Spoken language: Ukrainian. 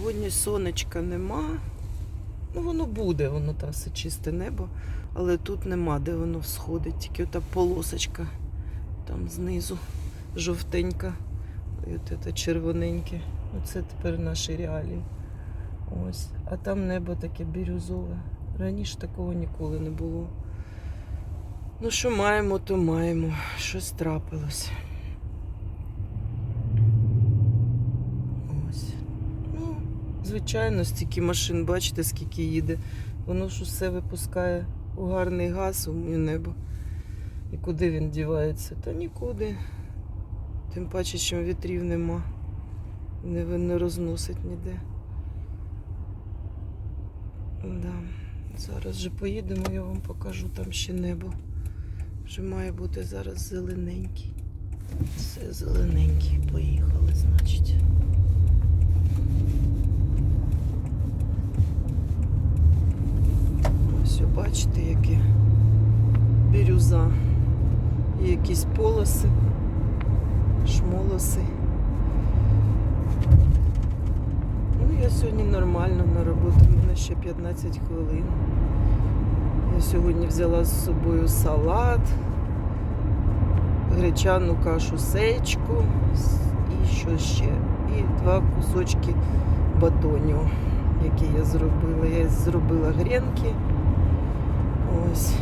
Сьогодні сонечка нема. Ну, воно буде, воно там все чисте небо, але тут нема, де воно всходить, тільки ота полосочка там знизу жовтенька. І от це червоненьке. Оце тепер наші реалії. Ось. А там небо таке бірюзове. Раніше такого ніколи не було. Ну, що маємо, то маємо. Щось трапилось. Ось. Ну, звичайно, стільки машин, бачите, скільки їде. Воно ж усе випускає у гарний газ у небо. І куди він дівається? Та нікуди. Тим паче, що вітрів нема. Не, не розносить ніде. Да. Зараз же поїдемо, я вам покажу там ще небо. Вже має бути зараз зелененький. Все зелененький. Поїхали, значить. Ось, бачите, яке бірюза. І якісь полоси, шмолоси. Ну, я сьогодні нормально на роботу, в мене ще 15 хвилин. Я сьогодні взяла з собою салат, гречану кашу сечку і що ще? І два кусочки батонів, які я зробила. Я зробила гренки. Ось.